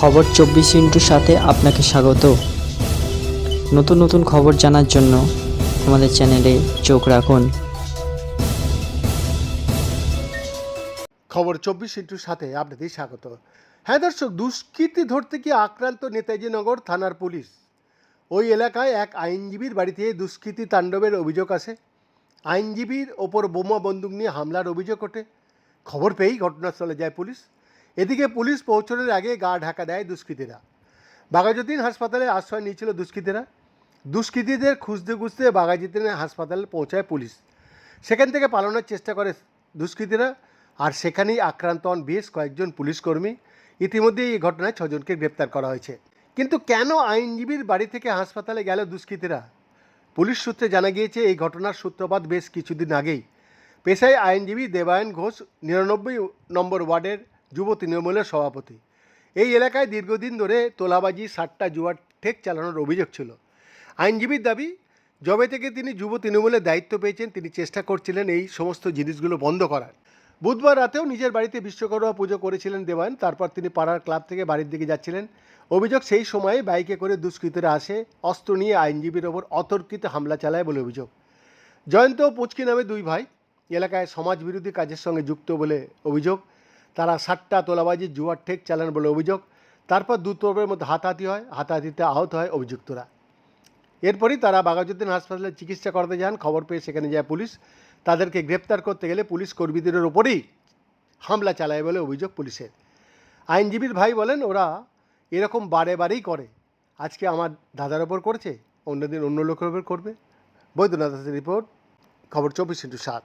খবর চব্বিশ ইন্টুর সাথে আপনাকে স্বাগত। নতুন নতুন খবর জানার জন্য আমাদের চ্যানেলে চোখ রাখুন। খবর চব্বিশ ইন্টুর সাথে আপনাদের স্বাগত। হ্যাঁ দর্শক, দুষ্কৃতী ধরতে গিয়ে আক্রান্ত নেতাজিনগর থানার পুলিশ। ওই এলাকায় এক আইনজীবীর বাড়িতে দুষ্কৃতী তাণ্ডবের অভিযোগ আসে। আইনজীবীর ওপর বোমা বন্দুক নিয়ে হামলার অভিযোগ ওঠে। খবর পেয়েই ঘটনাস্থলে যায় পুলিশ। এদিকে পুলিশ পৌঁছানোর আগে গা ঢাকা দেয় দুষ্কৃতীরা। বাঘাযতীন হাসপাতালে আশ্রয় নিয়েছিল দুষ্কৃতীরা। দুষ্কৃতীদের খুঁজতে খুঁজতে বাঘাযতীন হাসপাতালে পৌঁছায় পুলিশ। সেখান থেকে পালানোর চেষ্টা করে দুষ্কৃতীরা আর সেখানেই আক্রান্ত হন বেশ কয়েকজন পুলিশকর্মী ইতিমধ্যে এই ঘটনায় ছজনকে গ্রেপ্তার করা হয়েছে। কিন্তু কেন আইনজীবীর বাড়ি থেকে হাসপাতালে গেল দুষ্কৃতীরা? পুলিশ সূত্রে জানা গিয়েছে, এই ঘটনার সূত্রপাত বেশ কিছুদিন আগেই। পেশায় আইনজীবী দেবায়ন ঘোষ, নিরানব্বই নম্বর ওয়ার্ডের যুব তৃণমূলের সভাপতি। এই এলাকায় দীর্ঘদিন ধরে তোলাবাজি সাতটা জুয়ার ঠেক চালানোর অভিযোগ ছিল। আইনজীবীর দাবি, যবে থেকে তিনি যুব তৃণমূলের দায়িত্ব পেয়েছেন, তিনি চেষ্টা করছিলেন এই সমস্ত জিনিসগুলো বন্ধ করার। বুধবার রাতেও নিজের বাড়িতে বিশ্বকর্মা পুজো করেছিলেন দেবায়ন তারপর তিনি পাড়ার ক্লাব থেকে বাড়ির দিকে যাচ্ছিলেন। অভিযোগ সেই সময়ে বাইকে করে দুষ্কৃতীরা আসে, অস্ত্র নিয়ে আইনজীবীর ওপর অতর্কিত হামলা চালায় বলে অভিযোগ। জয়ন্ত ও পুচকি নামে দুই ভাই, এলাকায় সমাজবিরোধী কাজের সঙ্গে যুক্ত বলে অভিযোগ। তারা সাতটা তোলাবাজি, জুয়ার ঠেক চালান বলে অভিযোগ। তারপর দুতর্পের মধ্যে হাতাহাতি হয়, হাতাহাতিতে আহত হয় অভিযুক্তরা। এরপরই তারা বাঘাযতীন হাসপাতালে চিকিৎসা করাতে যান। খবর পেয়ে সেখানে যায় পুলিশ। তাদেরকে গ্রেপ্তার করতে গেলে পুলিশ কর্মীদের ওপরেই হামলা চালায় বলে অভিযোগ পুলিশের। আইনজীবীর ভাই বলেন, ওরা এরকম বারে বারেই করে। আজকে আমার দাদার ওপর করেছে, অন্যদিন অন্য লোকের ওপর করবে। বৈদ্যনাথ রিপোর্ট, খবর চব্বিশ ইন্টু সাত।